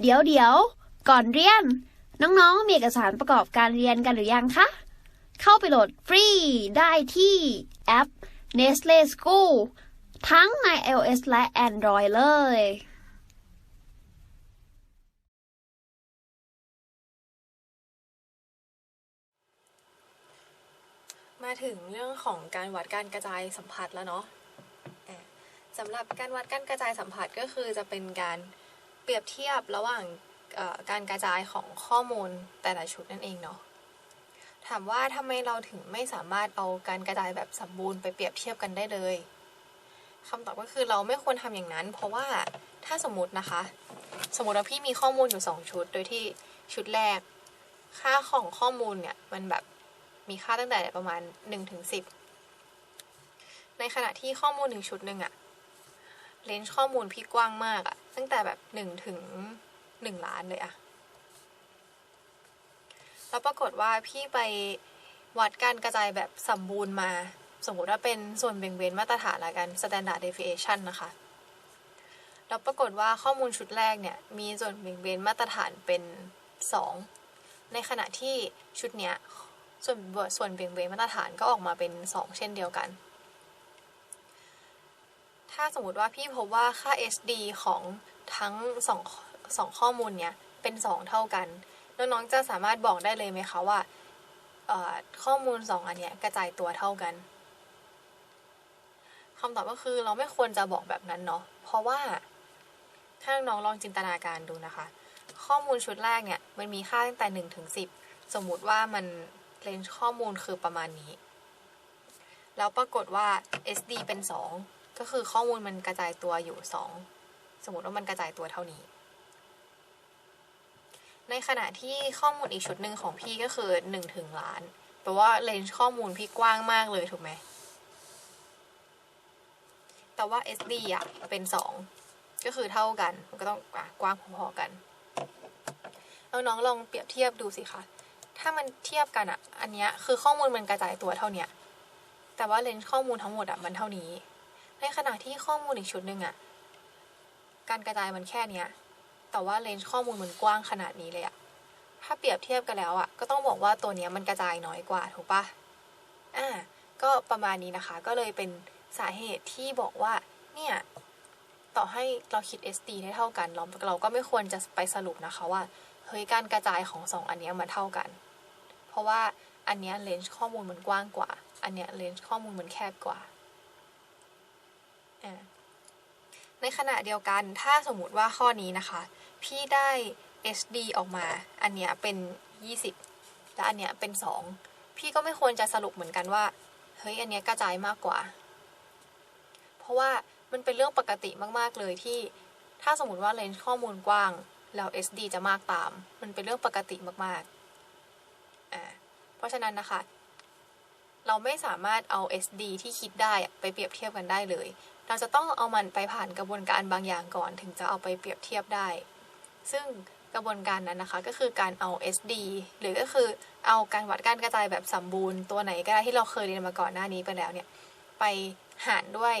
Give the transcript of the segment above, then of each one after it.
เดี๋ยวเดี๋ยวก่อนเรียน น้องๆ มีเอกสารประกอบการเรียนกันหรือยังคะ เข้าไปโหลดฟรีได้ที่แอป Nestle School ทั้งใน iOS และ Android เลยมาถึงเรื่องของการวัดการกระจายสัมผัสแล้วเนาะอะสำหรับการวัดการกระจายสัมผัสก็คือจะเป็นการ เปรียบเทียบระหว่างการกระจายของข้อมูลแต่ละชุดนั่นเองเนาะถามว่าทำไมเราถึงไม่สามารถเอาการกระจายแบบสมบูรณ์ไปเปรียบเทียบกันได้เลยคำตอบก็คือเราไม่ควรทำอย่างนั้น เพราะว่าถ้าสมมตินะคะ สมมติว่าพี่มีข้อมูลอยู่สองชุด โดยที่ชุดแรก ค่าของข้อมูลเนี่ยมันแบบมีค่าตั้งแต่ประมาณ1ถึง10ในขณะที่ข้อมูลหนึ่งชุดหนึ่งอะเลนส์ข้อมูลพี่กว้างมากอะ ตั้งแต่แบบ1ถึง1ล้านเลยอะแล้วปรากฏว่าพี่ไปวัดการกระจายแบบสมบูรณ์มา สมมติว่าเป็นส่วนเบี่ยงเบนมาตรฐานละกัน standard deviation นะคะ แล้วปรากฏว่าข้อมูลชุดแรกเนี่ย มีส่วนเบี่ยงเบนมาตรฐานเป็น 2 ในขณะที่ชุดเนี้ยส่วนส่วนเบี่ยงเบนมาตรฐานก็ออกมาเป็น 2 เช่นเดียวกัน ถ้าสมมติว่าพี่พบว่าค่า SD ของทั้ง2 2ข้อมูลเนี้ยเป็น 2 เท่ากัน น้องๆจะสามารถบอกได้เลยไหมคะว่าข้อมูล 2 อันเนี้ยกระจายตัวเท่ากันคำตอบก็คือเราไม่ควรจะบอกแบบนั้นเนาะเพราะว่าถ้าน้องลองจินตนาการดูนะคะ ข้อมูลชุดแรกเนี่ยมันมีค่าตั้งแต่1ถึง10 สมมุติว่ามันเรนข้อมูลคือประมาณนี้ แล้วปรากฏว่า SD เป็น 2 ก็คือข้อมูลมันกระจายตัวอยู่ 2 สมมติว่ามันกระจายตัวเท่านี้ ในขณะที่ข้อมูลอีกชุดหนึ่งของพี่ก็คือ1ถึงล้านแปลว่าเรนจ์ข้อมูลพี่กว้างมากเลยถูกไหม แต่ว่า SD อะเป็น 2 ก็คือเท่ากัน มันก็ต้องกว้างพอๆกันน้องๆลองเปรียบเทียบดูสิคะ ถ้ามันเทียบกันอะ อันเนี้ยคือข้อมูลมันกระจายตัวเท่าเนี้ย แต่ว่าเลนส์ข้อมูลทั้งหมดอะมันเท่านี้ ในขณะที่ข้อมูลอีกชุดหนึ่งอะการกระจายมันแค่เนี้ย แต่ว่าเลนส์ข้อมูลมันกว้างขนาดนี้เลยอะถ้าเปรียบเทียบกันแล้วอะก็ต้องบอกว่าตัวเนี้ยมันกระจายน้อยกว่าถูกปะอ่า ก็ประมาณนี้นะคะ ก็เลยเป็นสาเหตุที่บอกว่า เนี่ย ต่อให้เราคิด SD ได้เท่ากัน เราเราก็ไม่ควรจะไปสรุปนะคะว่า เฮ้ย การกระจายของสองอันเนี้ยมันเท่ากัน เพราะว่าอันเนี้ยเลนส์ข้อมูลมันกว้างกว่า อันเนี้ยเลนส์ข้อมูลมันแคบกว่า ในขณะเดียวกันถ้าสมมุติว่าข้อนี้นะคะ พี่ได้ SD ออกมา อันเนี้ยเป็น 20 และอันเนี้ยเป็น 2 พี่ก็ไม่ควรจะสรุปเหมือนกันว่า เฮ้ย อันเนี้ยกระจายมากกว่า เพราะว่ามันเป็นเรื่องปกติมากๆเลยที่ ถ้าสมมติว่าเลนส์ข้อมูลกว้าง แล้ว SD จะมากตาม มันเป็นเรื่องปกติมากๆอ่าเพราะฉะนั้นนะคะ เราไม่สามารถเอา SD ที่คิดได้ไปเปรียบเทียบกันได้เลย เราจะต้องเอามันไปผ่านกระบวนการบางอย่างก่อน ถึงจะเอาไปเปรียบเทียบได้ ซึ่งกระบวนการนั้นนะคะ ก็คือการเอา SD หรือก็คือเอาการวัดการกระจายแบบสมบูรณ์ตัวไหนก็ได้ที่เราเคยเรียนมาก่อนหน้านี้ไปแล้วเนี่ยไปหารด้วย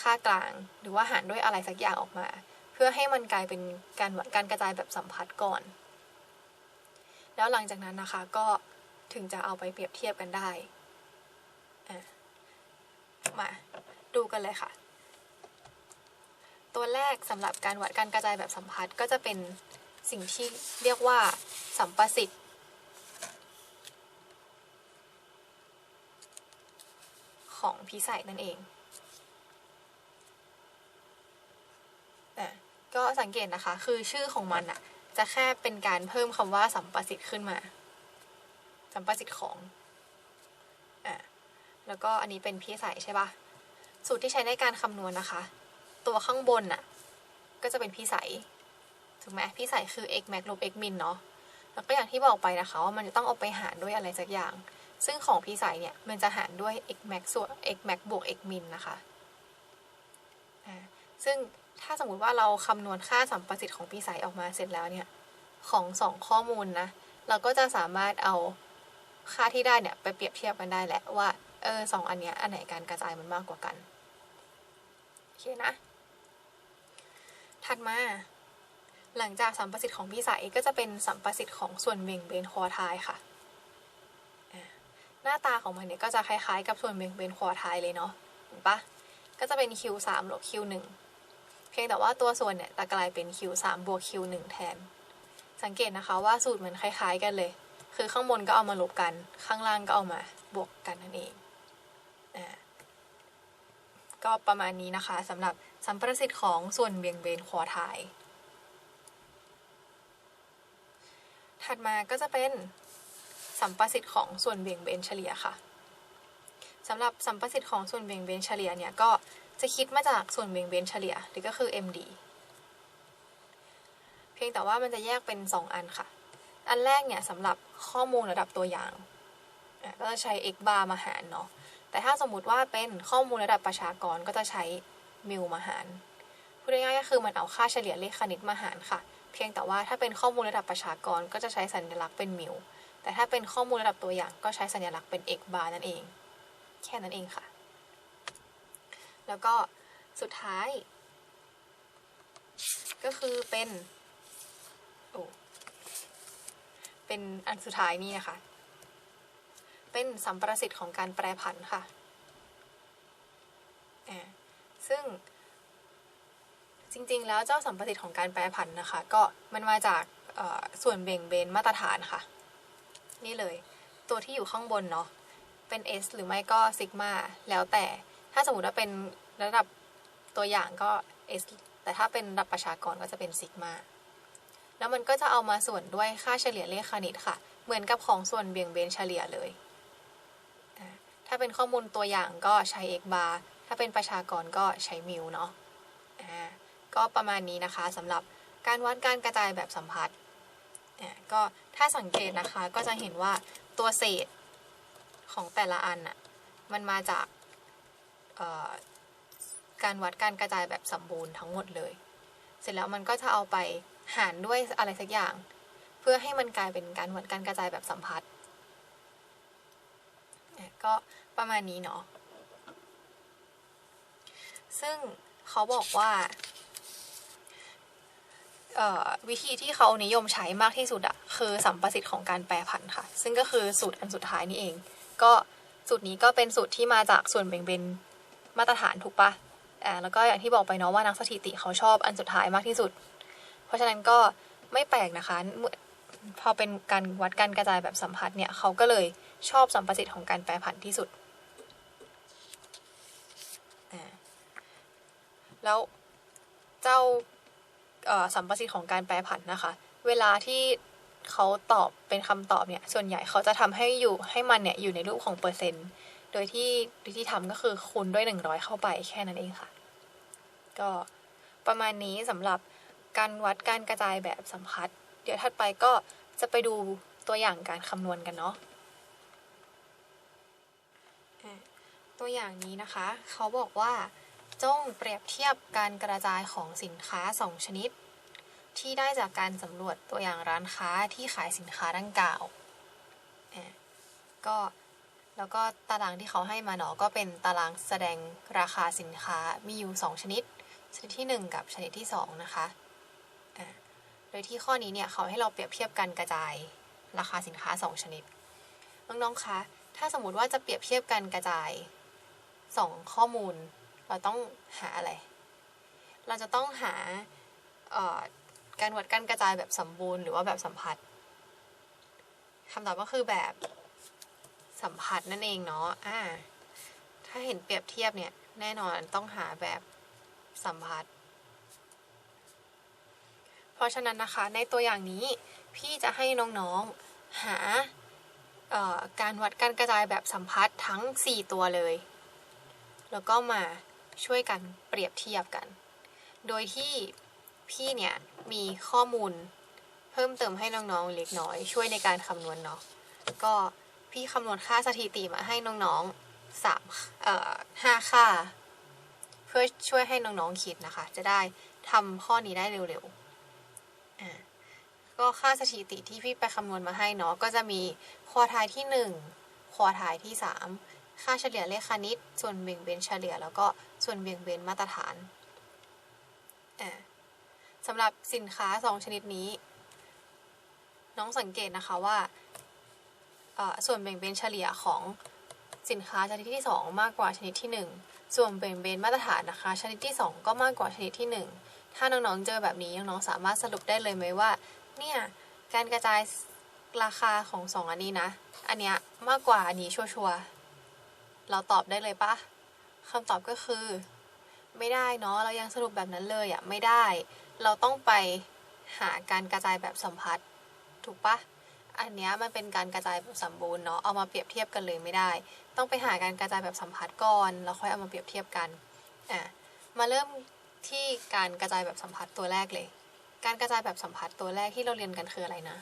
ค่ากลาง หรือว่าหารด้วยอะไรสักอย่างออกมา เพื่อให้มันกลายเป็นการวัดการกระจายแบบสัมผัสก่อน แล้วหลังจากนั้นนะคะก็ถึงจะเอาไปเปรียบเทียบกันได้มาดูกันเลยค่ะ ตัวแรกสำหรับการวัดการกระจายแบบสัมผัสก็จะเป็นสิ่งที่เรียกว่าสัมประสิทธิ์ของพิสัยนั่นเองอะก็สังเกตนะคะ คือชื่อของมันอะจะแค่เป็นการเพิ่มคำว่าสัมประสิทธิ์ขึ้นมา สัมประสิทธิ์ของอะแล้วก็อันนี้เป็นพิสัยใช่ปะสูตรที่ใช้ในการคำนวณนะคะ ตัวข้างบนน่ะ ก็จะเป็นพิสัยถูกไหมพิสัยคือ x max ลบ x min เนาะแล้วก็อย่างที่บอกไปนะคะว่ามันจะต้องเอาไปหารด้วยอะไรสักอย่าง ซึ่งของพิสัยเนี่ยมันจะหารด้วย x max ส่วน x max บวก x min นะคะซึ่งถ้าสมมุติว่าเราคำนวณค่าสัมประสิทธิ์ของพิสัยออกมาเสร็จแล้วเนี่ย ของสองข้อมูลนะ เราก็จะสามารถเอาค่าที่ได้เนี่ย ไปเปรียบเทียบกันได้แหละว่า เออสองอันเนี้ยอันไหนการกระจายมันมากกว่ากัน โอเคนะ ถัดมา หลังจากสัมประสิทธิ์ของพี่สายก็จะเป็นสัมประสิทธิ์ของส่วนเบี่ยงเบนคอทายค่ะ หน้าตาของมันเนี่ยก็จะคล้ายๆ กับส่วนเบี่ยงเบนคอทายเลยเนาะเห็นปะก็จะเป็น Q3 ลบ Q1 เพียงแต่ว่าตัวส่วนเนี่ยจะกลายเป็น Q3 บวก Q1 แทน สังเกตนะคะว่าสูตรเหมือนคล้าย ๆ กันเลย คือข้างบนก็เอามาลบกัน ข้างล่างก็เอามาบวกกันนั่นเองอก็ประมาณนี้นะคะสำหรับ สัมประสิทธิ์ของส่วนเบี่ยงเบนควอทายถัดมาก็จะเป็นสัมประสิทธิ์ของส่วนเบี่ยงเบนเฉลี่ยค่ะสำหรับสัมประสิทธิ์ของส่วนเบี่ยงเบนเฉลี่ยเนี่ยก็จะคิดมาจากส่วนเบี่ยงเบนเฉลี่ยหรือก็คือ MD เพียงแต่ว่ามันจะแยกเป็น 2 อันค่ะ อันแรกเนี่ยสำหรับข้อมูลระดับตัวอย่างก็จะใช้ x bar มาหารเนาะแต่ถ้าสมมุติว่าเป็นข้อมูลระดับประชากรก็จะใช้ มิลมาหารพูดง่ายๆก็คือมันเอาค่าเฉลี่ยเลขคณิตมาหารค่ะ เพียงแต่ว่าถ้าเป็นข้อมูลระดับประชากรก็จะใช้สัญลักษณ์เป็นมิลแต่ถ้าเป็นข้อมูลระดับตัวอย่างก็ใช้สัญลักษณ์เป็น x bar นั่นเอง แค่นั้นเองค่ะ แล้วก็สุดท้าย ก็คือเป็นโอ้เป็นอันสุดท้ายนี่นะคะ เป็นสัมประสิทธิ์ของการแปรผันค่ะอ่า ซึ่ง จริงๆ แล้วเจ้าสัมประสิทธิ์ของการแปรผันนะคะ ก็มันมาจากส่วนเบ่งเบนมาตรฐานค่ะ นี่เลย ตัวที่อยู่ข้างบนเนาะเป็น S หรือไม่ก็ซิกมาแล้วแต่ถ้าสมมติว่าเป็นระดับตัวอย่างก็ S แต่ถ้าเป็นระดับประชากรก็จะเป็นซิกมาแล้วมันก็จะเอามาส่วนด้วยค่าเฉลี่ยเลขคณิตค่ะ เหมือนกับของส่วนเบี่ยงเบนเฉลี่ยเลย ถ้าเป็นข้อมูลตัวอย่างก็ใช้ x bar ถ้าเป็นประชากรก็ใช้มิลเนาะอ่าก็ประมาณนี้นะคะสำหรับการวัดการกระจายแบบสัมพัทธ์อ่าก็ถ้าสังเกตนะคะก็จะเห็นว่าตัวเศษของแต่ละอันน่ะมันมาจากการวัดการกระจายแบบสมบูรณ์ทั้งหมดเลย เสร็จแล้วมันก็จะเอาไปหารด้วยอะไรสักอย่าง เพื่อให้มันกลายเป็นการวัดการกระจายแบบสัมพัทธ์ก็ประมาณนี้เนาะ ซึ่งเขาบอกว่าวิธีที่เขานิยมใช้มากที่สุดอะคือสัมประสิทธิ์ของการแปรผันค่ะ ซึ่งก็คือสูตรอันสุดท้ายนี่เอง ก็สูตรนี้ก็เป็นสูตรที่มาจากส่วนแบ่งเป็นมาตรฐานถูกปะอ่าแล้วก็อย่างที่บอกไปเนาะว่านักสถิติเขาชอบอันสุดท้ายมากที่สุด เพราะฉะนั้นก็ไม่แปลกนะคะ พอเป็นการวัดการกระจายแบบสัมพัทธ์เนี่ยเขาก็เลยชอบสัมประสิทธิ์ของการแปรผันที่สุด แล้วเจ้าสัมประสิทธิ์ของการแปรผันนะคะ เวลาที่เขาตอบเป็นคำตอบเนี่ย ส่วนใหญ่เขาจะทำให้อยู่ให้มันเนี่ยอยู่ในรูปของเปอร์เซ็นต์ โดยที่วิธีทำก็คือคูณด้วยหนึ่งร้อยเข้าไปแค่นั้นเองค่ะ ก็ประมาณนี้สำหรับการวัดการกระจายแบบสัมพัทธ์ เดี๋ยวถัดไปก็จะไปดูตัวอย่างการคำนวณกันเนาะ ตัวอย่างนี้นะคะ เขาบอกว่า จงเปรียบเทียบการกระจายของสินค้า 2 ชนิด ที่ได้จากการสำรวจตัวอย่างร้านค้าที่ขายสินค้าดังกล่าวก็แล้วก็ตารางที่เขาให้มาเนาะก็เป็นตารางแสดงราคาสินค้ามีอยู่ 2 ชนิด ชนิดที่ 1 กับชนิดที่ 2 นะคะ โดยที่ข้อนี้เนี่ยเขาให้เราเปรียบเทียบการกระจายราคาสินค้า 2 ชนิด น้องๆคะ ถ้าสมมติว่าจะเปรียบเทียบการกระจาย 2 ข้อมูล เราต้องหาอะไร เราจะต้องหาการวัดการกระจายแบบสมบูรณ์หรือว่าแบบสัมพัทธ์คำตอบก็คือแบบสัมผัสนั่นเองเนาะอ่าถ้าเห็นเปรียบเทียบเนี่ย แน่นอนต้องหาแบบสัมผัส เพราะฉะนั้นนะคะ ในตัวอย่างนี้พี่จะให้น้องๆหาการวัดการกระจายแบบสัมพัทธ์ทั้ง 4 ตัวเลย แล้วก็มา ช่วยกันเปรียบเทียบกัน โดยที่พี่เนี่ยมีข้อมูลเพิ่มเติมให้น้องๆเล็กน้อย ช่วยในการคำนวณเนาะก็พี่คำนวณค่าสถิติมาให้น้องๆสามเอ่อห้าค่า เพื่อช่วยให้น้องๆคิดนะคะ จะได้ทำข้อนี้ได้เร็วๆอ่าก็ค่าสถิติที่พี่ไปคำนวณมาให้เนาะก็จะมีควอทายที่หนึ่งควอทายที่สามค่าเฉลี่ยเลขคณิต ส่วนเบี่ยงเบนเฉลี่ยแล้วก็ ส่วนเบี่ยงเบนมาตรฐานอ่าสำหรับสินค้าสองชนิดนี้ น้องสังเกตนะคะว่าอ่อส่วนแบ่งเบนเฉลี่ยของสินค้าชนิดที่ 2 มากกว่าชนิดที่ 1 ส่วนแบ่งเบนมาตรฐานนะคะ ชนิดที่ 2 ก็มากกว่าชนิดที่ 1 ถ้าน้องๆเจอแบบนี้น้องๆสามารถสรุปได้เลยไหมว่าเนี่ยการกระจายราคาของสองอันนี้นะ อันเนี้ยมากกว่าอันนี้ชัวร์ๆเราตอบได้เลยปะ คำตอบก็คือ ไม่ได้เนาะเรายังสรุปแบบนั้นเลยอะ่ะไม่ได้ เราต้องไปหาการกระจายแบบสัมพัทธ์ถูกปะอันเนี้ยมันเป็นการกระจายแบบสมบูรณ์เนาะเอามาเปรียบเทียบกันเลยไม่ได้ ต้องไปหาการกระจายแบบสัมพัทธ์ก่อนแล้วค่อยเอามาเปรียบเทียบกันอะมาเริ่มที่การกระจายแบบสัมพัทธ์ตัวแรกเลย การกระจายแบบสัมพัทธ์ตัวแรกที่เราเรียนกันคืออะไรนะ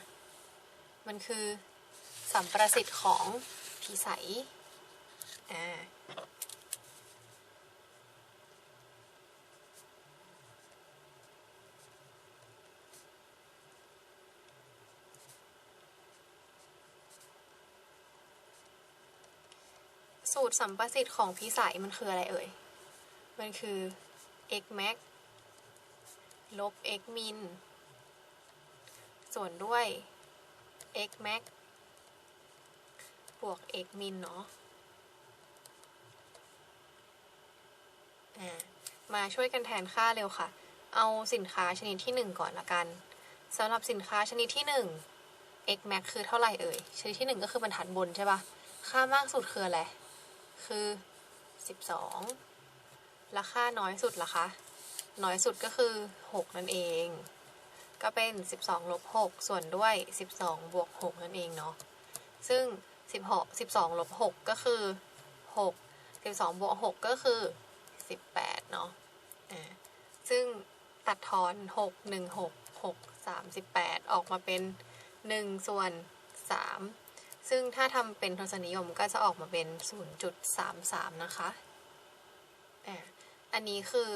มันคือสัมประสิทธิ์ของผีใสอ่า สูตรสัมประสิทธิ์ของพิสัยมันคืออะไรเอ่ย มันคือ x max ลบ x min ส่วนด้วย x max บวก x min เนาะมาช่วยกันแทนค่าเร็วค่ะ เอาสินค้าชนิดที่ 1 ก่อนละกันสำหรับสินค้าชนิดที่ 1 x max คือเท่าไหร่เอ่ย ชนิดที่ 1 ก็คือบรรทัดบนใช่ปะค่ามากสุดคืออะไร คือ 12และค่าน้อยสุดล่ะคะ น้อยสุดก็คือ 6 นั่นเอง ก็เป็น 12ลบ6ส่วนด้วย 12 บวก 6 นั่นเองเนาะ ซึ่ง 16 12ลบ6ก็คือ 6 12บวก6ก็คือ 18 เนาะอ่าซึ่งตัดทอน 6 1 6 6 38 ออกมาเป็น 1 ส่วน 3 ซึ่งถ้าทำเป็นทศนิยมก็จะออกมาเป็น 0.33 นะคะอันนี้คือ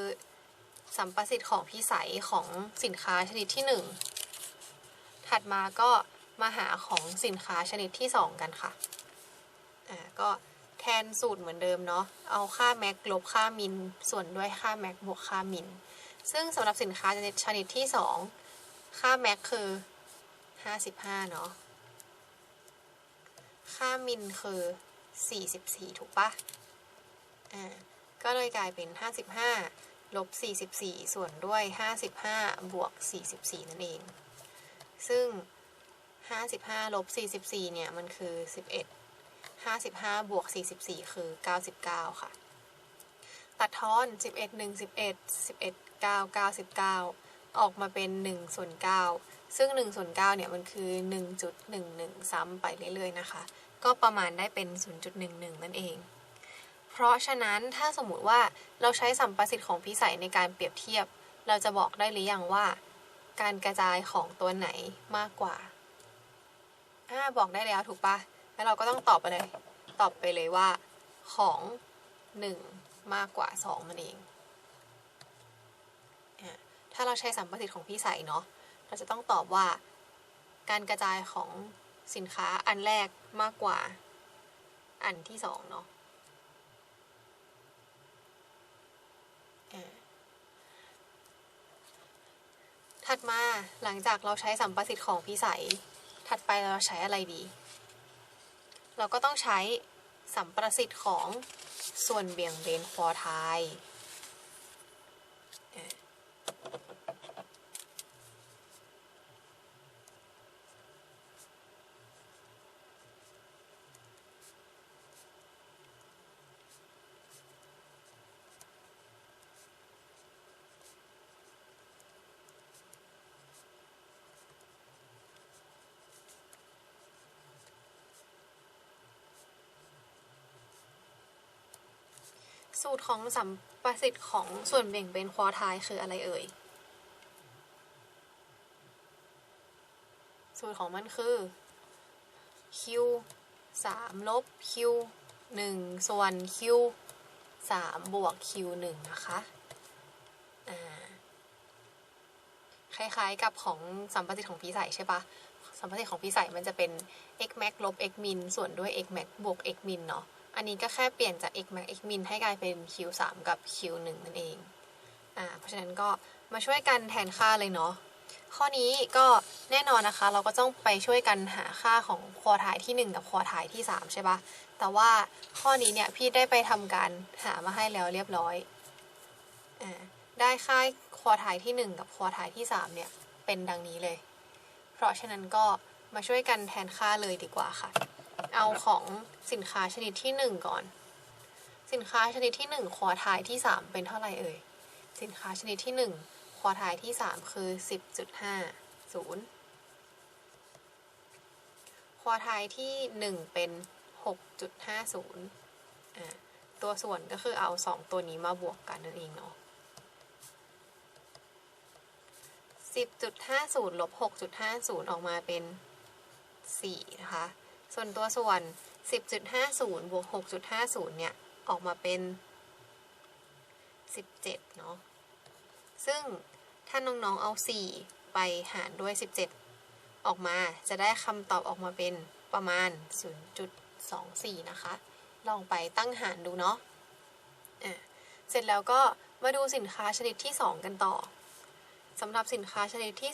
สัมประสิทธิ์ของพิสัยของสินค้าชนิดที่ 1 ถัดมาก็มาหาของสินค้าชนิดที่ 2 กันค่ะอ่าก็แทนสูตรเหมือนเดิมเนาะ เอาค่าแม็กลบค่ามิน ส่วนด้วยค่าแม็กบวกค่ามิน ซึ่งสำหรับสินค้าชนิดชนิดที่ 2 ค่าแม็กคือ 55 เนาะ ค่ามินคือ 44 ถูกปะอ่าก็เลยกลายเป็น 55 ลบ 44 ส่วนด้วย 55 บวก 44 นั่นเอง ซึ่ง 55 ลบ 44 เนี่ย มันคือ 11 55 บวก 44 คือ 99 ค่ะ ตัดทอน 11 1 11 11 9 99 ออกมาเป็น 1 ส่วน 9 ซึ่ง1ส่วน9เนี่ยมันคือ 1.11 ซ้ำไปเรื่อยๆนะคะ ก็ประมาณได้เป็น 0.11 นั่นเอง เพราะฉะนั้นถ้าสมมุติว่าเราใช้สัมประสิทธิ์ของพิสัยในการเปรียบเทียบ เราจะบอกได้หรือยังว่า การกระจายของตัวไหนมากกว่าอ่าบอกได้แล้วถูกปะแล้วเราก็ต้องตอบไปเลย ตอบไปเลยว่าของ 1 มากกว่า2นั่นเอง ถ้าเราใช้สัมประสิทธิ์ของพิสัยเนาะ เราจะต้องตอบว่า การกระจายของสินค้าอันแรกมากกว่าอันที่สองเนาะถัดมาหลังจากเราใช้สัมประสิทธิ์ของพิสัย ถัดไปเราใช้อะไรดี เราก็ต้องใช้สัมประสิทธิ์ของส่วนเบี่ยงเบนควอไท ตรของสัมประสิทธิ์ของส่วนเบี่ยงเบนควอไทายคืออะไรเอ่ย สูตรของมันคือ q 3 ลบ q 1 ส่วน q 3 บวก q 1นะคะคล้ายๆกับของสัมประสิทธิ์ของพีใสใช่ปะสัมประสิทธิ์ของพีใสมันจะเป็น x max ลบ x min ส่วนด้วย x max บวก x min เนาะ อันนี้ก็แค่เปลี่ยนจาก x max x min ให้กลายเป็น q 3กับ q 1นั่นเองอ่าเพราะฉะนั้นก็มาช่วยกันแทนค่าเลยเนาะข้อนี้ก็แน่นอนนะคะ เราก็ต้องไปช่วยกันหาค่าของควอไทายที่ 1 กับควอไทายที่ 3 ใช่ปะแต่ว่าข้อนี้เนี่ยพี่ได้ไปทำการหามาให้แล้วเรียบร้อยอได้ค่าควอไทายที่ 1 กับควอไทายที่ 3 เนี่ยเป็นดังนี้เลย เพราะฉะนั้นก็มาช่วยกันแทนค่าเลยดีกว่าค่ะ เอาของสินค้าชนิดที่ 1 ก่อน สินค้าชนิดที่ 1 ควอทายที่ 3 เป็นเท่าไหร่เอ่ย สินค้าชนิดที่ 1 ควอทายที่ 3 คือ 10.50 ควอทายที่ 1 เป็น 6.50อ่าตัวส่วนก็คือเอา 2 ตัวนี้มาบวกกันนั่นเองเนาะ10.50ลบ6.50 ออกมาเป็น 4 นะคะ ส่วนตัวส่วน 10.50 บวก 6.50 เนี่ย ออกมาเป็น 17 เนาะ ซึ่งถ้าน้องๆเอา 4 ไปหารด้วย 17 ออกมาจะได้คำตอบออกมาเป็นประมาณ 0.24 นะคะ ลองไปตั้งหารดูเนาะะเสร็จแล้วก็มาดูสินค้าชนิดที่ 2 กันต่อสำหรับสินค้าชนิดที่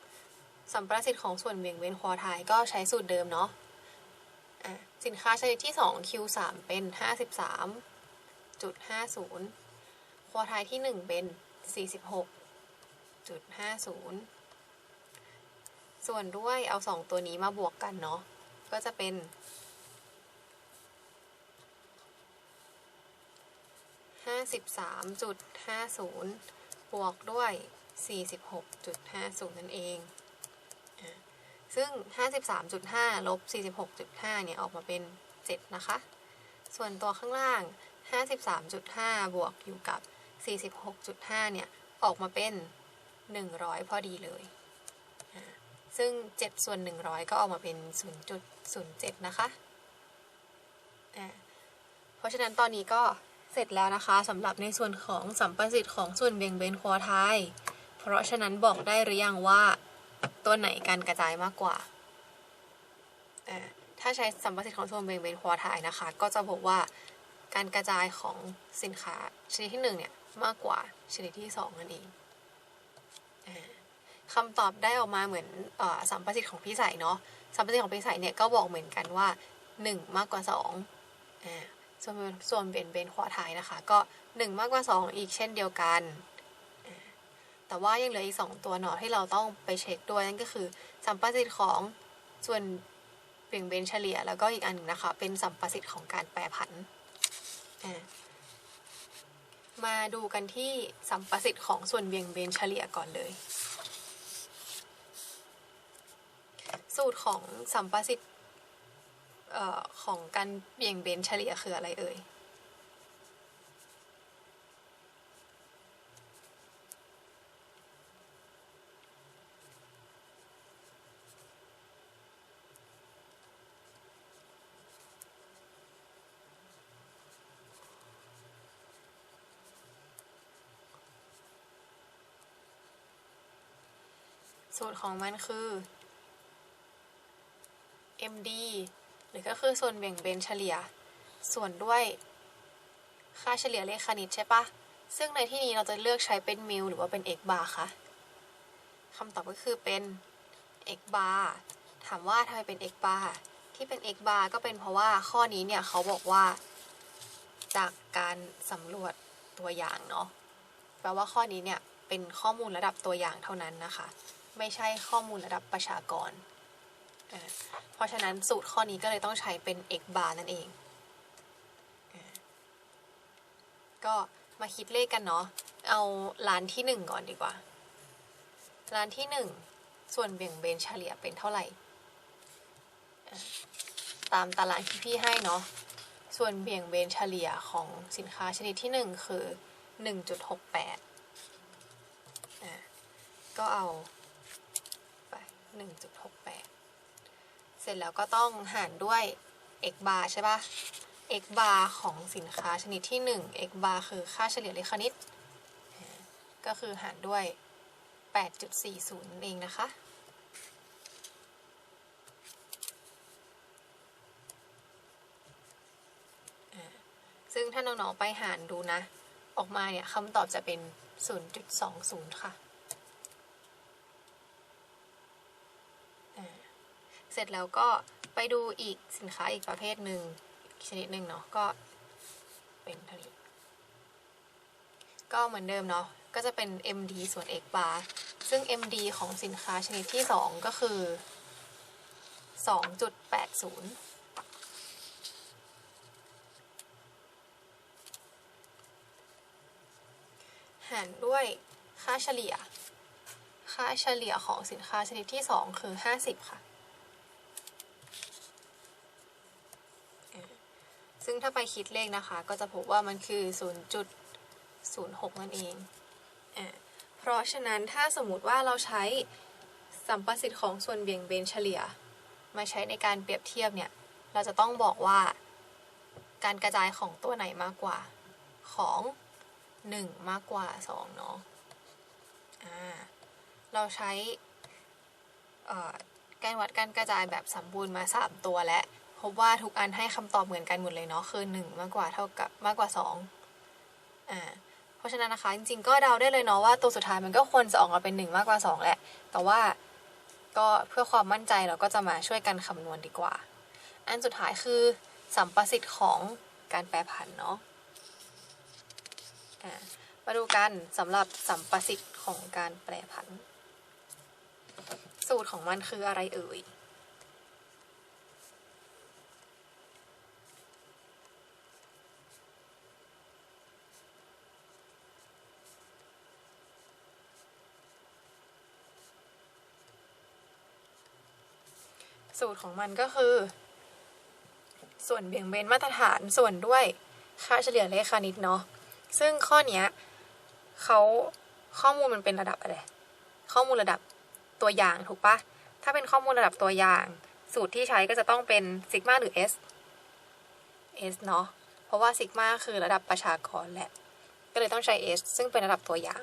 2สัมประสิทธิ์ของส่วนเบี่ยงเบนควอไทายก็ใช้สูตรเดิมเนาะ สินค้าชนิดที่ 2 Q3 เป็น 53.50 ควอไทยที่ 1 เป็น 46.50 ส่วนด้วยเอา 2 ตัวนี้มาบวกกันเนาะ ก็จะเป็น 53.50 บวกด้วย 46.50 นั่นเอง ซึ่ง 53.5 ลบ 46.5 เนี่ย ออกมาเป็น 7 นะคะ ส่วนตัวข้างล่าง 53.5 บวกอยู่กับ 46.5 เนี่ย ออกมาเป็น 100 พอดีเลย ซึ่ง 7 ส่วน 100 ก็ออกมาเป็น 0.07 นะคะอะเพราะฉะนั้นตอนนี้ก็เสร็จแล้วนะคะสำหรับในส่วนของสัมประสิทธิ์ของส่วนเบี่ยงเบนควอไทยเพราะฉะนั้นบอกได้หรือยังว่า ตัวไหนการกระจายมากกว่า ถ้าใช้สัมประสิทธิ์ของส่วนเบี่ยงเบนควอไทยนะคะ ก็จะบอกว่าการกระจายของสินค้าชนิดที่หนึ่งเนี่ยมากกว่าชนิดที่สองนั่นเองอคำตอบได้ออกมาเหมือนอสัมประสิทธิ์ของพี่ใส่เนาะสัมประสิทธิ์ของพี่ใส่เนี่ยก็บอกเหมือนกันว่า 1 มากกว่า2อ่าส่วนส่วนเบนเบนควอไทยนะคะ ก็ 1 มากกว่า 2 อีกเช่นเดียวกัน แต่ว่ายังเหลืออีก 2 ตัวหนอที่เราต้องไปเช็คด้วยนั่นก็คือสัมประสิทธิ์ของส่วนเบี่ยงเบนเฉลี่ย แล้วก็อีกอันหนึงนะคะ เป็นสัมประสิทธิ์ของการแปรผัน มาดูกันที่สัมประสิทธิ์ของส่วนเบี่ยงเบนเฉลี่ยก่อนเลย สูตรของสัมประสิทธิ์ของการเบี่ยงเบนเฉลี่ยคืออะไรเอ่ย สูตรของมันคือ MD หรือก็คือส่วนแบ่งเบนเฉลี่ย ส่วนด้วยค่าเฉลี่ยเลขคณิตใช่ปะ ซึ่งในที่นี้เราจะเลือกใช้เป็นมิลหรือว่าเป็น x bar คะคำตอบก็คือเป็น x bar ถามว่าทำไมเป็น x bar ที่เป็น x bar ก็เป็นเพราะว่าข้อนี้เนี่ยเขาบอกว่า จากการสำรวจตัวอย่างเนาะ แปลว่าข้อนี้เนี่ยเป็นข้อมูลระดับตัวอย่างเท่านั้นนะคะ ไม่ใช่ข้อมูลระดับประชากร เพราะฉะนั้นสูตรข้อนี้ก็เลยต้องใช้เป็น x bar นั่นเองอ่าก็มาคิดเลขกันเนาะ เอาล้านที่หนึ่งก่อนดีกว่าล้านที่หนึ่งส่วนเบี่ยงเบนเฉลี่ยเป็นเท่าไหร่ ตามตารางที่พี่ให้เนาะ ส่วนเบี่ยงเบนเฉลี่ยของสินค้าชนิดที่หนึ่งคือ 1.68อก็เอา 1.68 เสร็จแล้วก็ต้องหารด้วย x bar ใช่ปะ x bar ของสินค้าชนิดที่ 1 x bar คือค่าเฉลี่ยเลขคณิต ก็คือหารด้วย 8.40 นั่นเองนะคะซึ่งถ้าน้องๆไปหารดูนะ ออกมาเนี่ยคำตอบจะเป็น 0.20 ค่ะอ่า เสร็จแล้วก็ไปดูอีกสินค้าอีกประเภทหนึ่งชนิดหนึ่งเนาะก็เป็นเท่านี้ก็เหมือนเดิมเนาะก็จะเป็น MD ส่วน X bar ซึ่ง MD ของสินค้าชนิดที่ 2 ก็คือ 2.80หารด้วยค่าเฉลี่ย ค่าเฉลี่ยของสินค้าชนิดที่ 2 คือ 50 ค่ะอ่า ซึ่งถ้าไปคิดเลขนะคะ ก็จะพบว่ามันคือ 0.06 นั่นเองอเพราะฉะนั้นถ้าสมมติว่าเราใช้สัมประสิทธิ์ของส่วนเบี่ยงเบนเฉลี่ย มาใช้ในการเปรียบเทียบเนี่ย เราจะต้องบอกว่าการกระจายของตัวไหนมากกว่าของ 1 มากกว่า 2 เนาะเราใช้การวัดการกระจายแบบสมบูรณ์มา 3 ตัวและ พบว่าทุกอันให้คำตอบเหมือนกันหมดเลยเนาะคือ 1 มากกว่าเท่ากับมากกว่า2อ่าเพราะฉะนั้นนะคะจริงๆก็เดาได้เลยเนาะว่าตัวสุดท้ายมันก็ควรจะออกมาเป็น 1 มากกว่า 2 แหละ แต่ว่าก็เพื่อความมั่นใจเราก็จะมาช่วยกันคำนวณดีกว่า อันสุดท้ายคือสัมประสิทธิ์ของการแปรผันเนาะอ่ามาดูกันสำหรับสัมประสิทธิ์ของการแปรผัน สูตรของมันคืออะไรเอ่ย สูตรของมันก็คือ ส่วนเบี่ยงเบนมาตรฐานส่วนด้วยค่าเฉลี่ยเลขคณิตเนาะซึ่งข้อเนี้ยเขาข้อมูลมันเป็นระดับอะไร ข้อมูลระดับตัวอย่างถูกปะถ้าเป็นข้อมูลระดับตัวอย่าง สูตรที่ใช้ก็จะต้องเป็นซิกมาหรือ S S เนาะเพราะว่าซิกมาคือระดับประชากรแหละ ก็เลยต้องใช้ S ซึ่งเป็นระดับตัวอย่าง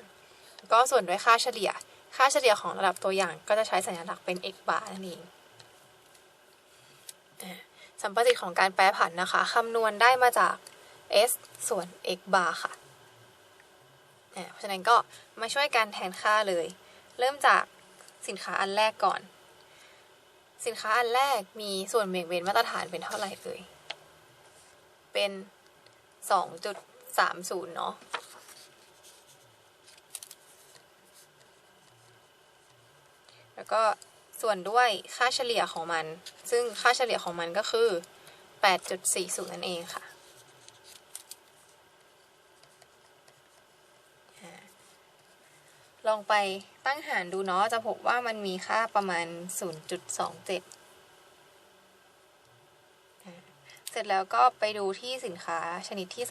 ก็ส่วนด้วยค่าเฉลี่ย ค่าเฉลี่ยของระดับตัวอย่างก็จะใช้สัญลักษณ์เป็น x bar นั่นเอง สัมประสิทธิ์ของการแปรผันนะคะคำนวณได้มาจาก s ส่วน x bar ค่ะ เพราะฉะนั้นก็มาช่วยกันแทนค่าเลย เริ่มจากสินค้าอันแรกก่อน สินค้าอันแรกมีส่วนเบี่ยงเบนมาตรฐานเป็นเท่าไหร่เอ่ย เป็น 2.30 เนาะแล้วก็ ส่วนด้วยค่าเฉลี่ยของมัน ซึ่งค่าเฉลี่ยของมันก็คือ 8.40 นั่นเองค่ะ ลองไปตั้งหารดูเนาะ จะพบว่ามันมีค่าประมาณ 0.27อ่าเสร็จแล้วก็ไปดูที่สินค้าชนิดที่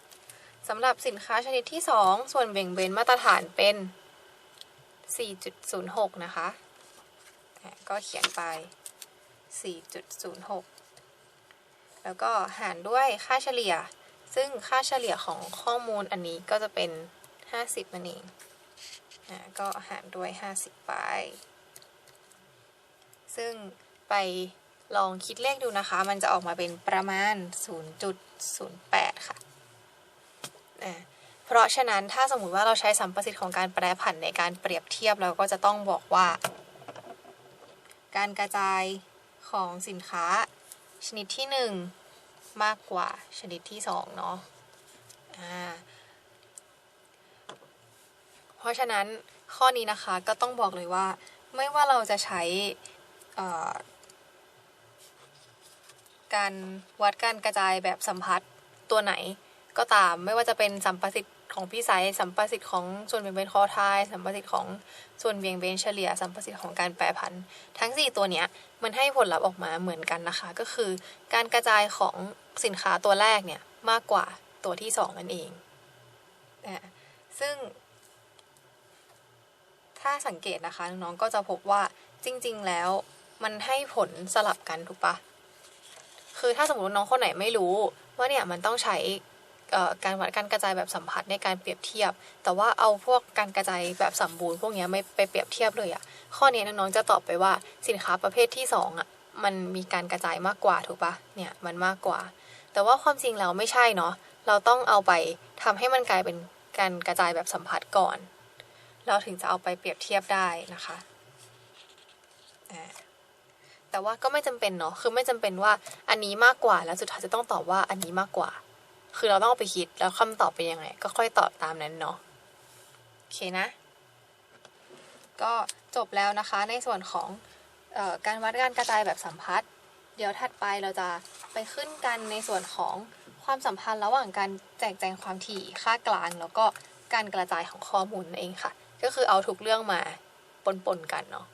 2 สำหรับสินค้าชนิดที่ 2 ส่วนเบ่งเบนมาตรฐานเป็น 4.06 นะคะอะ ก็เขียนไป 4.06 แล้วก็หารด้วยค่าเฉลี่ย ซึ่งค่าเฉลี่ยของข้อมูลอันนี้ก็จะเป็น 50นั่นเองอะก็หารด้วย 50 ไป ซึ่งไปลองคิดเลขดูนะคะ มันจะออกมาเป็นประมาณ 0.08 ค่ะอะเพราะฉะนั้นถ้าสมมุติว่าเราใช้สัมประสิทธิ์ของการแปรผันในการเปรียบเทียบเราก็จะต้องบอกว่า การกระจายของสินค้าชนิดที่ 1 มากกว่าชนิดที่2เนาะเพราะฉะนั้นข้อนี้นะคะก็ต้องบอกเลยว่า ไม่ว่าเราจะใช้การวัดการกระจายแบบสัมพัทธ์ตัวไหนก็ตามไม่ว่าจะเป็นสัมประสิทธิ ของพี่ไซส์สัมประสิทธิ์ของส่วนเบี่ยงเบนคอทายสัมประสิทธิ์ของส่วนเบี่ยงเบนเฉลี่ยสัมประสิทธิ์ของการแปรผัน ทั้ง 4 ตัวเนี้ยมันให้ผลลัพธ์ออกมาเหมือนกันนะคะ ก็คือการกระจายของสินค้าตัวแรกเนี่ยมากกว่าตัวที่ 2 นั่นเองอ่าซึ่ง ถ้าสังเกตนะคะน้องๆก็จะพบว่าจริง ๆ แล้วมันให้ผลสลับกันถูกปะคือถ้าสมมติน้องคนไหนไม่รู้ว่าเนี่ยมันต้องใช้ การวัดการกระจายแบบสัมผัสในการเปรียบเทียบ แต่ว่าเอาพวกการกระจายแบบสมบูรณ์พวกนี้ไม่ไปเปรียบเทียบเลยอะข้อนี้น้องๆจะตอบไปว่าสินค้าประเภทที่สองอะมันมีการกระจายมากกว่าถูกปะเนี่ยมันมากกว่า แต่ว่าความจริงแล้วไม่ใช่เนาะเราต้องเอาไปทำให้มันกลายเป็นการกระจายแบบสัมผัสก่อน เราถึงจะเอาไปเปรียบเทียบได้นะคะแต่ว่าก็ไม่จำเป็นเนาะคือไม่จำเป็นว่าอันนี้มากกว่าแล้วสุดท้ายจะต้องตอบว่าอันนี้มากกว่า คือเราต้องไปคิดแล้วคำตอบเป็นยังไง ก็ค่อยตอบตามนั้นเนาะโอเคนะ ก็จบแล้วนะคะในส่วนของออการวัดการกระจายแบบสัมพัทธ์ เดี๋ยวถัดไปเราจะไปขึ้นกันในส่วนของความสัมพันธ์ระหว่างการแจกแจงความถี่ค่ากลาง แล้วก็การกระจายของข้อมูลเองค่ะ ก็คือเอาทุกเรื่องมาปนๆกันเนาะ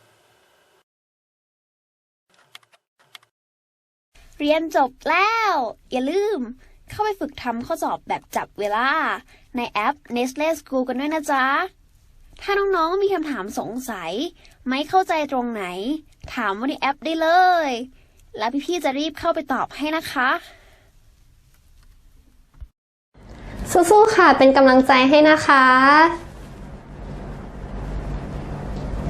เรียนจบแล้ว อย่าลืม เข้าไปฝึกทำข้อสอบแบบจับเวลา ในแอป Nestle School กันด้วยนะจ๊ะ ถ้าน้องๆมีคำถามสงสัย ไม่เข้าใจตรงไหน ถามว่าในแอปได้เลย แล้วพี่ๆจะรีบเข้าไปตอบให้นะคะสู้ๆค่ะ เป็นกำลังใจให้นะคะ